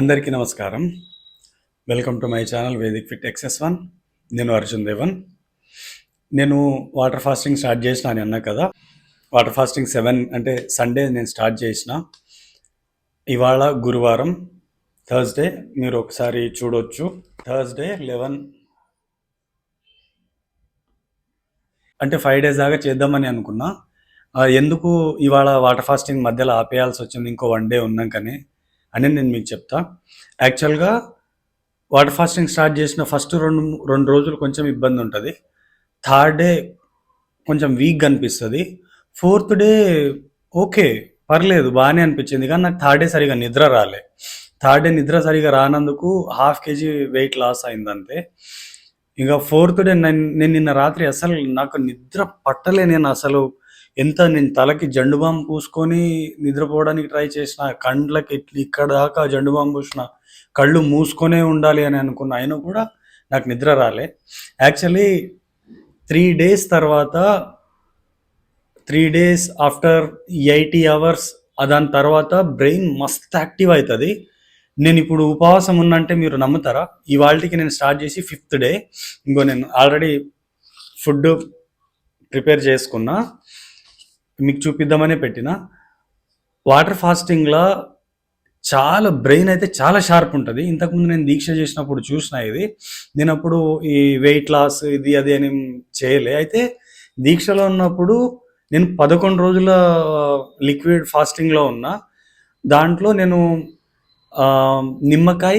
అందరికీ నమస్కారం. Welcome to my channel Vedic fit access one నేను అర్జున్ దేవన్. నేను వాటర్ ఫాస్టింగ్ స్టార్ట్ చేసిన అని అన్నా కదా. వాటర్ ఫాస్టింగ్ సెవెన్ అంటే సండే నేను స్టార్ట్ చేసిన. ఇవాళ గురువారం థర్స్డే మీరు ఒకసారి చూడొచ్చు. థర్స్డే లెవెన్ అంటే ఫైవ్ డేస్ దాకా చేద్దామని అనుకున్నా. ఎందుకు ఇవాళ వాటర్ ఫాస్టింగ్ మధ్యలో ఆపేయాల్సి వచ్చింది? ఇంకో వన్ డే ఉన్నాకనే. అని నేను మీకు చెప్తా. యాక్చువల్గా వాటర్ ఫాస్టింగ్ స్టార్ట్ చేసిన ఫస్ట్ రెండు రెండు రోజులు కొంచెం ఇబ్బంది ఉంటుంది. థర్డ్ డే కొంచెం వీక్గా అనిపిస్తుంది. ఫోర్త్ డే ఓకే పర్లేదు బాగానే అనిపించింది. కానీ నాకు థర్డ్ డే సరిగా నిద్ర రాలే. థర్డ్ డే నిద్ర సరిగా రానందుకు హాఫ్ కేజీ వెయిట్ లాస్ అయిందంతే. ఇక ఫోర్త్ డే నేను నేను నిన్న రాత్రి అసలు నాకు నిద్ర పట్టలే నేను అసలు ఎంత నేను తలకి జండు బాంబు పూసుకొని నిద్రపోవడానికి ట్రై చేసిన కండ్లకి ఇట్ల- ఇక్కడ దాకా జండు బాంబు పూసిన కళ్ళు మూసుకొనే ఉండాలి అని అనుకున్న అయినా కూడా నాకు నిద్ర రాలే. యాక్చువల్లీ త్రీ డేస్ తర్వాత three days after eighty hours దాని తర్వాత బ్రెయిన్ మస్త్ యాక్టివ్ అవుతుంది. నేను ఇప్పుడు ఉపవాసం ఉన్నంటే మీరు నమ్ముతారా? ఇవాళకి నేను స్టార్ట్ చేసి ఫిఫ్త్ డే ఇంకో నేను ఆల్రెడీ ఫుడ్ ప్రిపేర్ చేసుకున్నా. మీకు చూపిద్దామనే పెట్టిన వాటర్ ఫాస్టింగ్లో చాలా బ్రెయిన్ అయితే చాలా షార్ప్ ఉంటుంది. ఇంతకుముందు నేను దీక్ష చేసినప్పుడు చూసిన ఇది. నేను అప్పుడు ఈ వెయిట్ లాస్ ఇది అది అని చేయలే. అయితే దీక్షలో ఉన్నప్పుడు నేను పదకొండు రోజుల లిక్విడ్ ఫాస్టింగ్లో ఉన్నా. దాంట్లో నేను నిమ్మకాయ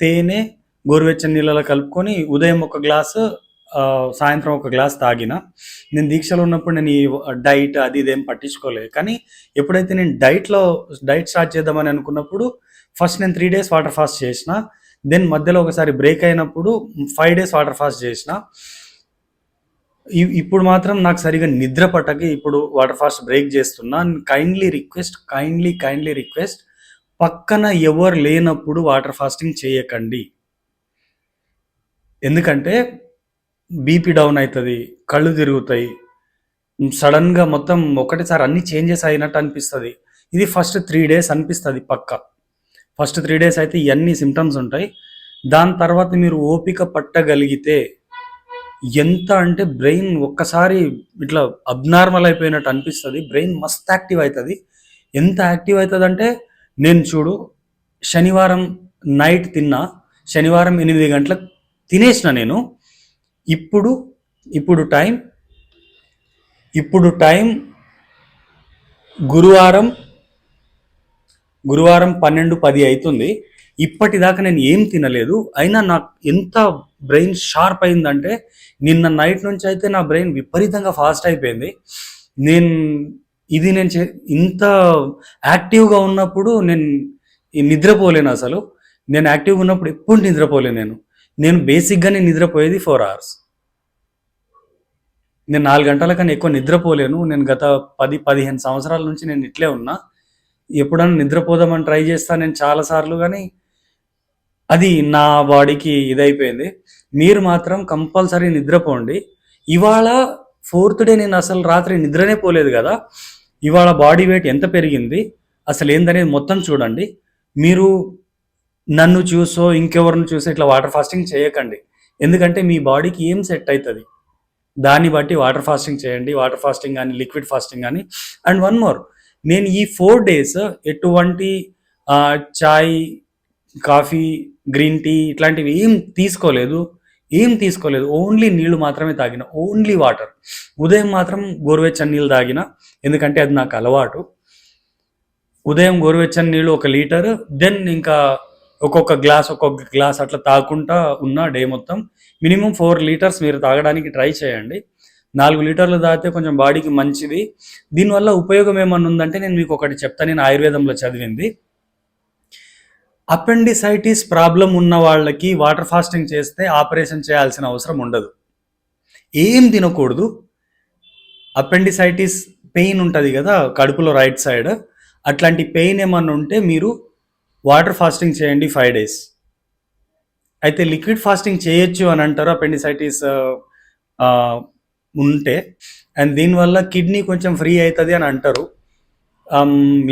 తేనె గోరువెచ్చని నీళ్ళలో కలుపుకొని ఉదయం ఒక గ్లాసు సాయంత్రం ఒక గ్లాస్ తాగిన. నేను దీక్షలో ఉన్నప్పుడు నేను ఈ డైట్ అది ఇదేం పట్టించుకోలేదు. కానీ ఎప్పుడైతే నేను డైట్లో డైట్ స్టార్ట్ చేద్దామని అనుకున్నప్పుడు ఫస్ట్ నేను త్రీ డేస్ వాటర్ ఫాస్ట్ చేసిన. దెన్ మధ్యలో ఒకసారి బ్రేక్ అయినప్పుడు ఫైవ్ డేస్ వాటర్ ఫాస్ట్ చేసిన. ఇప్పుడు మాత్రం నాకు సరిగా నిద్ర పట్టకి ఇప్పుడు వాటర్ ఫాస్ట్ బ్రేక్ చేస్తున్నా. Kindly request kindly kindly request పక్కన ఎవరు లేనప్పుడు వాటర్ ఫాస్టింగ్ చేయకండి. ఎందుకంటే బీపీ డౌన్ అవుతుంది కళ్ళు తిరుగుతాయి. సడన్గా మొత్తం ఒకటేసారి అన్ని చేంజెస్ అయినట్టు అనిపిస్తుంది. ఇది ఫస్ట్ త్రీ డేస్ అనిపిస్తుంది పక్క. ఫస్ట్ త్రీ డేస్ అయితే ఇవన్నీ సిమ్టమ్స్ ఉంటాయి. దాని తర్వాత మీరు ఓపిక పట్టగలిగితే ఎంత అంటే బ్రెయిన్ ఒక్కసారి ఇట్లా అబ్నార్మల్ అయిపోయినట్టు అనిపిస్తుంది. బ్రెయిన్ మస్త్ యాక్టివ్ అవుతుంది ఎంత యాక్టివ్ అవుతుంది అంటే నేను చూడు శనివారం నైట్ తిన్నా శనివారం ఎనిమిది గంటలకు తినేసిన నేను. ఇప్పుడు ఇప్పుడు టైం ఇప్పుడు టైం గురువారం గురువారం పన్నెండు పది అవుతుంది ఇప్పటిదాకా నేను ఏం తినలేదు. అయినా నాకు ఎంత బ్రెయిన్ షార్ప్ అయిందంటే నిన్న నైట్ నుంచి అయితే నా బ్రెయిన్ విపరీతంగా ఫాస్ట్ అయిపోయింది. నేను ఇది నేను చే ఇంత యాక్టివ్గా ఉన్నప్పుడు నేను నిద్రపోలేను అసలు. నేను యాక్టివ్గా ఉన్నప్పుడు ఎప్పుడు నిద్రపోలేను నేను. నేను బేసిక్గానే నిద్రపోయేది ఫోర్ అవర్స్. నేను నాలుగు గంటల కన్నా ఎక్కువ నిద్రపోలేను. నేను గత పది పదిహేను సంవత్సరాల నుంచి నేను ఇట్లే ఉన్నా. ఎప్పుడన్నా నిద్రపోదామని ట్రై చేస్తా నేను చాలా సార్లు కానీ అది నా బాడీకి ఇదైపోయింది. మీరు మాత్రం కంపల్సరీ నిద్రపోండి. ఇవాళ ఫోర్త్ డే నేను అసలు రాత్రి నిద్రనే పోలేదు కదా. ఇవాళ బాడీ వెయిట్ ఎంత పెరిగింది? అసలు ఏందనేది మొత్తం చూడండి. మీరు నన్ను చూసో ఇంకెవరిని చూసో ఇట్లా వాటర్ ఫాస్టింగ్ చేయకండి. ఎందుకంటే మీ బాడీకి ఏం సెట్ అవుతుంది దాన్ని బట్టి వాటర్ ఫాస్టింగ్ చేయండి వాటర్ ఫాస్టింగ్ కానీ లిక్విడ్ ఫాస్టింగ్ కానీ అండ్ వన్ మోర్ నేను ఈ ఫోర్ డేస్ ఎటువంటి చాయ్ కాఫీ గ్రీన్ టీ ఇట్లాంటివి ఏం తీసుకోలేదు. ఏం తీసుకోలేదు. ఓన్లీ నీళ్ళు మాత్రమే తాగిన. Only water. ఉదయం మాత్రం గోరువెచ్చని నీళ్ళు తాగిన. ఎందుకంటే అది నాకు అలవాటు. ఉదయం గోరువెచ్చని నీళ్ళు ఒక లీటర్ దెన్ ఇంకా ఒక్కొక్క గ్లాస్ ఒక్కొక్క గ్లాస్ అట్లా తాగుకుంటా ఉన్న డే మొత్తం మినిమం ఫోర్ లీటర్స్ మీరు తాగడానికి ట్రై చేయండి. నాలుగు లీటర్లు తాగితే కొంచెం బాడీకి మంచిది. దీనివల్ల ఉపయోగం ఏమన్నా ఉందంటే నేను మీకు ఒకటి చెప్తాను నేను ఆయుర్వేదంలో చదివింది. అపెండిసైటిస్ ప్రాబ్లం ఉన్న వాళ్ళకి వాటర్ ఫాస్టింగ్ చేస్తే ఆపరేషన్ చేయాల్సిన అవసరం ఉండదు. ఏం తినకూడదు. అపెండిసైటిస్ పెయిన్ ఉంటుంది కదా కడుపులో రైట్ సైడ్. అట్లాంటి పెయిన్ ఏమన్నా ఉంటే మీరు వాటర్ ఫాస్టింగ్ చేయండి ఫైవ్ డేస్. అయితే లిక్విడ్ ఫాస్టింగ్ చేయొచ్చు అని అంటారు అపెండిసైటిస్ ఉంటే. అండ్ దీనివల్ల కిడ్నీ కొంచెం ఫ్రీ అవుతుంది అని అంటారు.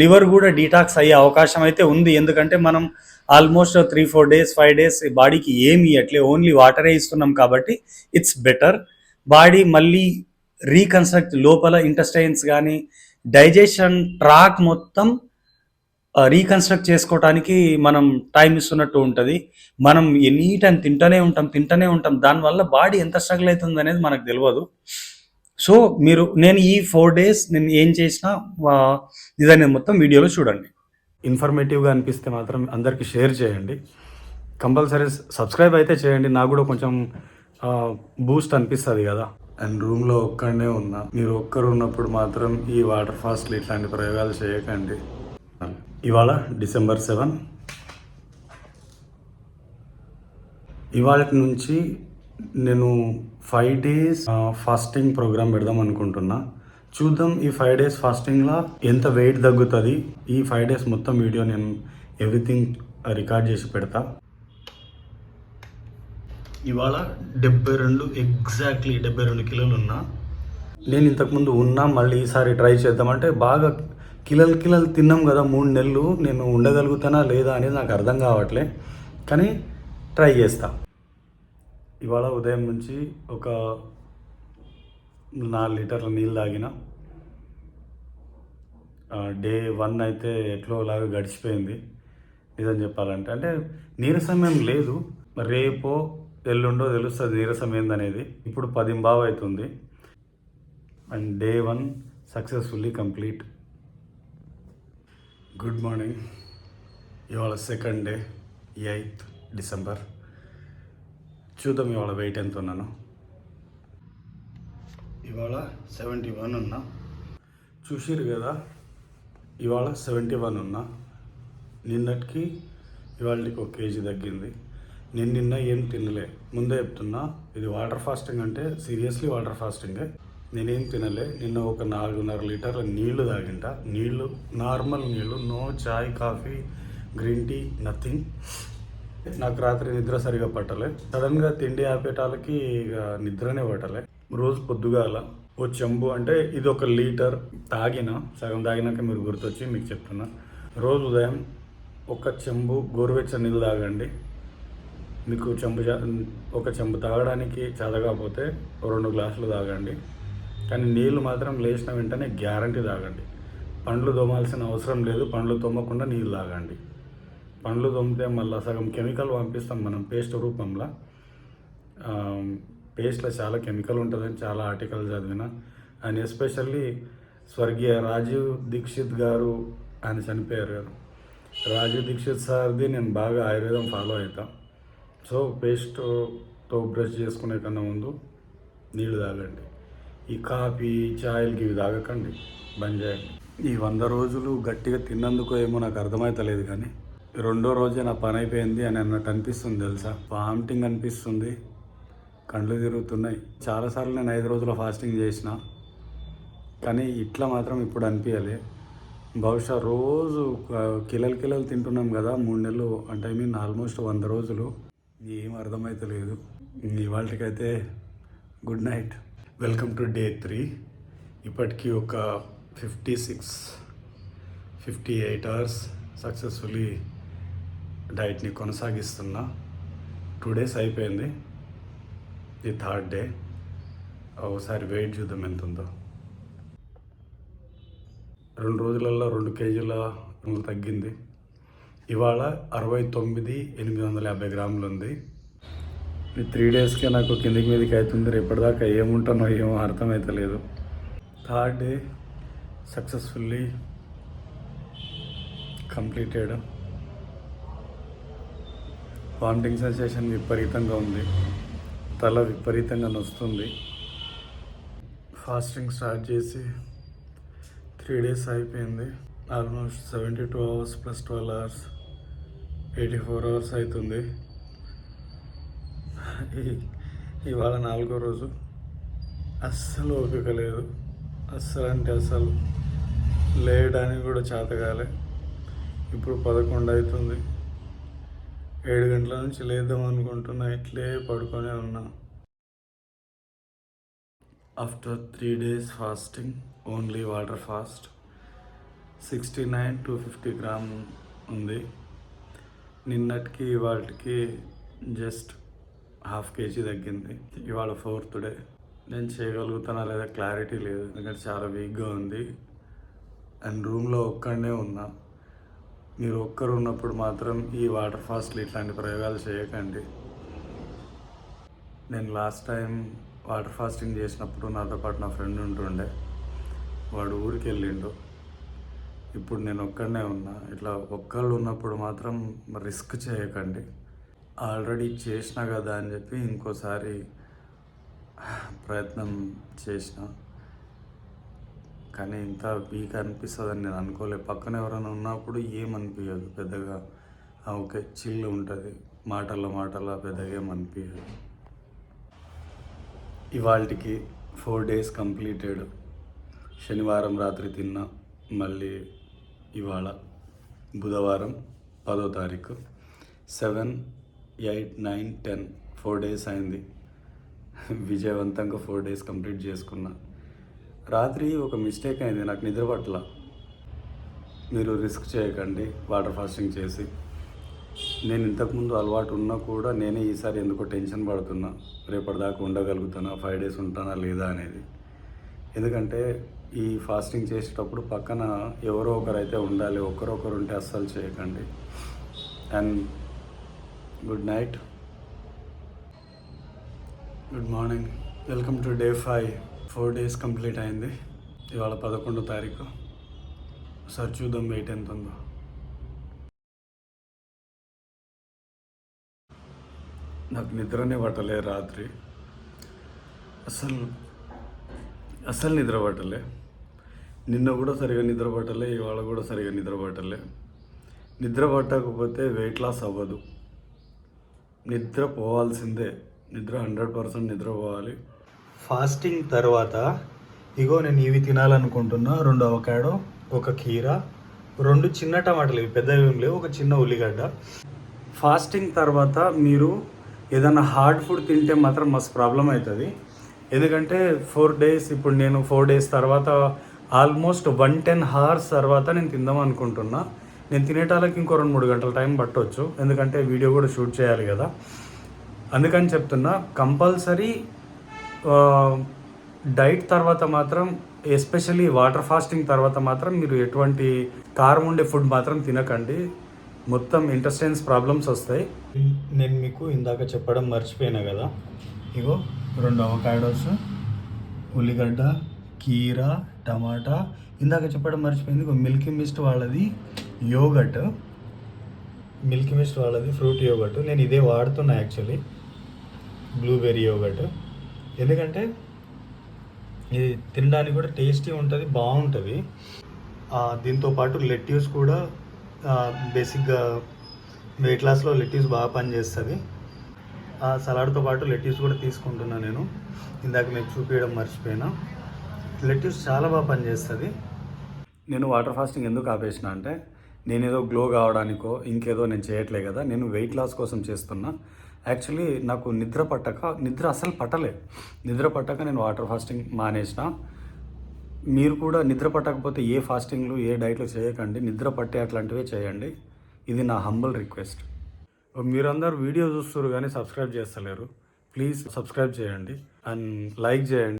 లివర్ కూడా డీటాక్స్ అయ్యే అవకాశం అయితే ఉంది. ఎందుకంటే మనం almost three four days five days బాడీకి ఏమి ఇవ్వట్లే ఓన్లీ వాటరే ఇస్తున్నాం కాబట్టి ఇట్స్ బెటర్. బాడీ మళ్ళీ రీకన్స్ట్రక్ట్ లోపల ఇంటెస్టైన్స్ కానీ డైజెషన్ ట్రాక్ మొత్తం రీకన్స్ట్రక్ట్ చేసుకోవడానికి మనం టైం ఇస్తున్నట్టు ఉంటుంది. మనం ఎనీ టైం తింటూనే ఉంటాం తింటూనే ఉంటాం. దానివల్ల బాడీ ఎంత స్ట్రగుల్ అవుతుంది అనేది మనకు తెలియదు సో మీరు నేను ఈ ఫోర్ డేస్ నేను ఏం చేసినా ఇదనేది మొత్తం వీడియోలో చూడండి. ఇన్ఫర్మేటివ్గా అనిపిస్తే మాత్రం అందరికీ షేర్ చేయండి. కంపల్సరీ సబ్స్క్రైబ్ అయితే చేయండి. నాకు కూడా కొంచెం బూస్ట్ అనిపిస్తుంది కదా. అండ్ రూమ్లో ఒక్కడనే ఉన్నా. మీరు ఒక్కరు ఉన్నప్పుడు మాత్రం ఈ వాటర్ ఫాస్ట్లు ఇట్లాంటి ప్రయోగాలు చేయకండి. ఇవాళ డిసెంబర్ సెవెన్. ఇవాళ నుంచి నేను ఫైవ్ డేస్ ఫాస్టింగ్ ప్రోగ్రామ్ పెడదాం అనుకుంటున్నా. చూద్దాం ఈ ఫైవ్ డేస్ ఫాస్టింగ్లో ఎంత వెయిట్ తగ్గుతుంది. ఈ ఫైవ్ డేస్ మొత్తం వీడియో నేను ఎవ్రీథింగ్ రికార్డ్ చేసి పెడతా. ఇవాళ డెబ్బై రెండు ఎగ్జాక్ట్లీ డెబ్బై రెండు కిలోలు ఉన్నా. నేను ఇంతకుముందు ఉన్నా మళ్ళీ ఈసారి ట్రై చేద్దామంటే బాగా కిలలు కిలలు తిన్నాం కదా మూడు నెలలు నేను ఉండగలుగుతానా లేదా అనేది నాకు అర్థం కావట్లే. కానీ ట్రై చేస్తా. ఇవాళ ఉదయం నుంచి ఒక నాలుగు లీటర్ల నీళ్ళు తాగిన. డే వన్ అయితే ఎట్లో లాగా గడిచిపోయింది నిజం చెప్పాలంటే. అంటే నీరసం ఏం లేదు. రేపో ఎల్లుండో తెలుస్తుంది నీరసం ఏందనేది. ఇప్పుడు పది అవుతుంది and day one successfully complete. Good morning ఇవాళ సెకండ్ డే ఎయిత్ డిసెంబర్ చూద్దాం ఇవాళ వెయిట్ ఎంత ఉన్నాను. ఇవాళ సెవెంటీ వన్ ఉన్నా. చూసిరు కదా ఇవాళ సెవెంటీ వన్ ఉన్నా. నిన్నటికి ఇవాళకి ఒక కేజీ తగ్గింది. నేను నిన్న ఏం తినలే. ముందే చెప్తున్నా ఇది వాటర్ ఫాస్టింగ్ అంటే సీరియస్లీ వాటర్ ఫాస్టింగే నేనేం తినలే. నిన్న ఒక నాలుగున్నర లీటర్ల నీళ్ళు తాగింట. నీళ్ళు నార్మల్ నీళ్ళు. No chai coffee green tea nothing. నాకు రాత్రి నిద్ర సరిగా పట్టలే. సడన్గా తిండి ఆపేటాలకి ఇక నిద్రనే పట్టలే. రోజు పొద్దుగాల ఓ చెంబు అంటే ఇది ఒక లీటర్ తాగిన సగం తాగినాక మీరు గుర్తొచ్చి మీకు చెప్తున్నా. రోజు ఉదయం ఒక చెంబు గోరువెచ్చని నీళ్ళు తాగండి. మీకు చెంబు ఒక చెంబు తాగడానికి చదవకపోతే రెండు గ్లాసులు తాగండి. కానీ నీళ్ళు మాత్రం లేచిన వెంటనే గ్యారంటీ తాగండి. పండ్లు తోమాల్సిన అవసరం లేదు పండ్లు తోమకుండా నీళ్ళు తాగండి. పండ్లు తోమితే మళ్ళీ సగం కెమికల్ పంపిస్తాం మనం పేస్ట్ రూపంలో. పేస్ట్లో చాలా కెమికల్ ఉంటుందని చాలా ఆర్టికల్ చదివిన. అండ్ ఎస్పెషల్లీ స్వర్గీయ రాజీవ్ దీక్షిత్ గారు ఆయన చనిపోయారు గారు రాజీవ్ దీక్షిత్ సార్ది నేను బాగా ఆయుర్వేదం ఫాలో అవుతాం. సో పేస్ట్తో బ్రష్ చేసుకునే కన్నా ముందు నీళ్ళు తాగండి. ఈ కాఫీ చాయలకి ఇవి తాగకండి. బంద్ చేయండి. ఈ వంద రోజులు గట్టిగా తిన్నందుకు ఏమో నాకు అర్థమవుతలేదు కానీ రెండో రోజే నా పని అయిపోయింది అని అన్నట్టు అనిపిస్తుంది తెలుసా? వామిటింగ్ అనిపిస్తుంది. కండ్లు తిరుగుతున్నాయి. చాలాసార్లు నేను ఐదు రోజుల ఫాస్టింగ్ చేసిన కానీ ఇట్లా మాత్రం ఇప్పుడు అనిపించాలి బహుశా రోజు కిలలు కిలలు తింటున్నాం కదా మూడు నెలలు అంటే ఐ మీన్ ఆల్మోస్ట్ వంద రోజులు. ఏం అర్థమైతలేదు. ఇవాళకైతే good night. Welcome to day three ఇప్పటికీ ఒక fifty six fifty eight hours successfully డైట్ని కొనసాగిస్తున్నా. టూ డేస్ అయిపోయింది. ఇది థర్డ్ డే ఒకసారి వెయిట్ చూద్దాం ఎంత ఉందో రెండు రోజులలో రెండు కేజీల తగ్గింది. ఇవాళ అరవై తొమ్మిది ఎనిమిది వందల యాభై గ్రాములు ఉంది. ఈ త్రీ డేస్కే నాకు కిందికి మీదకి అవుతుంది. రేపటిదాకా ఏముంటానో ఏమో అర్థమవుతలేదు third day successfully completed vomiting sensation విపరీతంగా ఉంది. తల విపరీతంగా నొస్తుంది. ఫాస్టింగ్ స్టార్ట్ చేసి త్రీ డేస్ అయిపోయింది. Almost seventy two hours plus twelve hours eighty four hours అవుతుంది. ఇవాళ నాలుగో రోజు. అస్సలు ఓపిక లేదు. అస్సలు అంటే అస్సలు లేయడానికి కూడా చేతగాలే ఇప్పుడు పదకొండు అవుతుంది ఏడు గంటల నుంచి లేద్దాం అనుకుంటున్నా. ఇట్లే పడుకొనే ఉన్నా. After three days fasting only water fast sixty nine two fifty gram ఉంది. నిన్నటికి వాటికి జస్ట్ హాఫ్ కేజీ తగ్గింది. ఇవాళ ఫోర్త్ డే. నేను చేయగలుగుతానా లేదా క్లారిటీ లేదు. ఎందుకంటే చాలా వీక్గా ఉంది. అండ్ రూమ్లో ఒక్కడనే ఉన్నా. మీరు ఒక్కరు ఉన్నప్పుడు మాత్రం ఈ వాటర్ ఫాస్ట్లు ఇట్లాంటి ప్రయోగాలు చేయకండి. నేను లాస్ట్ టైం వాటర్ ఫాస్టింగ్ చేసినప్పుడు నాతో పాటు నా ఫ్రెండ్ ఉంటుండే. వాడు ఊరికి వెళ్ళిండు. ఇప్పుడు నేను ఒక్కడనే ఉన్నా. ఇట్లా ఒక్కళ్ళు ఉన్నప్పుడు మాత్రం రిస్క్ చేయకండి. ఆల్రెడీ చేసిన కదా అని చెప్పి ఇంకోసారి ప్రయత్నం చేసిన. కానీ ఇంత వీక్ అనిపిస్తుందని నేను అనుకోలేదు పక్కన ఎవరైనా ఉన్నప్పుడు ఏమనిపించదు పెద్దగా ఓకే చిల్లు ఉంటుంది. మాటల మాటల పెద్దగా ఏమనిపించదు ఇవాళకి ఫోర్ డేస్ కంప్లీటెడ్. శనివారం రాత్రి తిన్నా మళ్ళీ ఇవాళ బుధవారం పదో తారీఖు. Seven eight nine ten four days అయింది. విజయవంతంగా ఫోర్ డేస్ కంప్లీట్ చేసుకున్నా. రాత్రి ఒక మిస్టేక్ అయింది నాకు నిద్ర పట్ల మీరు రిస్క్ చేయకండి వాటర్ ఫాస్టింగ్ చేసి. నేను ఇంతకుముందు అలవాటు ఉన్నా కూడా నేనే ఈసారి ఎందుకో టెన్షన్ పడుతున్నా. రేపటిదాకా ఉండగలుగుతానా ఫైవ్ డేస్ ఉంటానా లేదా అనేది. ఎందుకంటే ఈ ఫాస్టింగ్ చేసేటప్పుడు పక్కన ఎవరో ఒకరైతే ఉండాలి ఒకరొకరు ఉంటే అస్సలు చేయకండి. And good night good morning welcome to day five four days complete అయింది. ఇవాళ పదకొండో తారీఖు. ఒకసారి చూద్దాం వెయిట్ ఎంత ఉందో. నాకు నిద్రనే పట్టలే రాత్రి. అసలు అసలు నిద్ర పట్టలే. నిన్న కూడా సరిగా నిద్ర పట్టలే ఇవాళ కూడా సరిగా నిద్ర పట్టలే. నిద్ర పట్టకపోతే వెయిట్ లాస్ అవ్వదు. నిద్ర పోవాల్సిందే. నిద్ర హండ్రెడ్ పర్సెంట్ నిద్ర పోవాలి. ఫాస్టింగ్ తర్వాత ఇగో నేను ఇవి తినాలనుకుంటున్నా. రెండు అవకాడో ఒక కీర రెండు చిన్న టమాటాలు. ఇవి పెద్దవి ఏం లేవు ఒక చిన్న ఉల్లిగడ్డ. ఫాస్టింగ్ తర్వాత మీరు ఏదైనా హార్డ్ ఫుడ్ తింటే మాత్రం మస్తు ప్రాబ్లం అవుతుంది. ఎందుకంటే ఫోర్ డేస్ ఇప్పుడు నేను ఫోర్ డేస్ తర్వాత ఆల్మోస్ట్ వన్ టెన్ హార్స్ తర్వాత నేను తిందాం అనుకుంటున్నా. నేను తినేటాలకి ఇంకో రెండు మూడు గంటల టైం పట్టవచ్చు ఎందుకంటే వీడియో కూడా షూట్ చేయాలి కదా. అందుకని చెప్తున్నా కంపల్సరీ డైట్ తర్వాత మాత్రం ఎస్పెషల్లీ వాటర్ ఫాస్టింగ్ తర్వాత మాత్రం మీరు ఎటువంటి కారం ఉండే ఫుడ్ మాత్రం తినకండి. మొత్తం ఇంటెస్టైన్స్ ప్రాబ్లమ్స్ వస్తాయి. నేను మీకు ఇందాక చెప్పడం మర్చిపోయినా కదా. ఇగో రెండు అవకాడోస్ ఉల్లిగడ్డ కీర టమాటా ఇందాక చెప్పడం మర్చిపోయింది. ఇగో మిల్కీ మిస్ట్ వాళ్ళది. యోగట్ మిల్కీ మిస్ట్ వాళ్ళది ఫ్రూట్ యోగట్. నేను ఇదే వాడుతున్నా యాక్చువల్లీ. Blueberry yoghurt. ఎందుకంటే ఇది తినడానికి కూడా టేస్టీ ఉంటుంది బాగుంటుంది. దీంతోపాటు దీంతో పాటు లెట్యూస్ కూడా బేసిక్గా వెయిట్ లాస్లో లెట్యూస్ బాగా పనిచేస్తుంది. ఆ సలాడ్తో పాటు లెట్యూస్ కూడా తీసుకుంటున్నా నేను. ఇందాక మీకు చూపించడం మర్చిపోయినా. లెట్యూస్ చాలా బాగా పనిచేస్తుంది. నేను వాటర్ ఫాస్టింగ్ ఎందుకు ఆపేసిన అంటే నేనేదో గ్లో కావడానికో ఇంకేదో నేను చేయట్లే కదా నేను వెయిట్ లాస్ కోసం చేస్తున్నా. యాక్చువల్లీ నాకు నిద్ర పట్టక నిద్ర అసలు పట్టలే. నిద్ర పట్టక నేను వాటర్ ఫాస్టింగ్ మానేసిన. మీరు కూడా నిద్ర పట్టకపోతే ఏ ఫాస్టింగ్లు ఏ డైట్లు చేయకండి. నిద్ర పట్టే అట్లాంటివే చేయండి. ఇది నా హంబల్ రిక్వెస్ట్ మీరందరూ వీడియో చూస్తారు కానీ సబ్స్క్రైబ్ చేస్తలేరు. ప్లీజ్ సబ్స్క్రైబ్ చేయండి. అండ్ లైక్ చేయండి.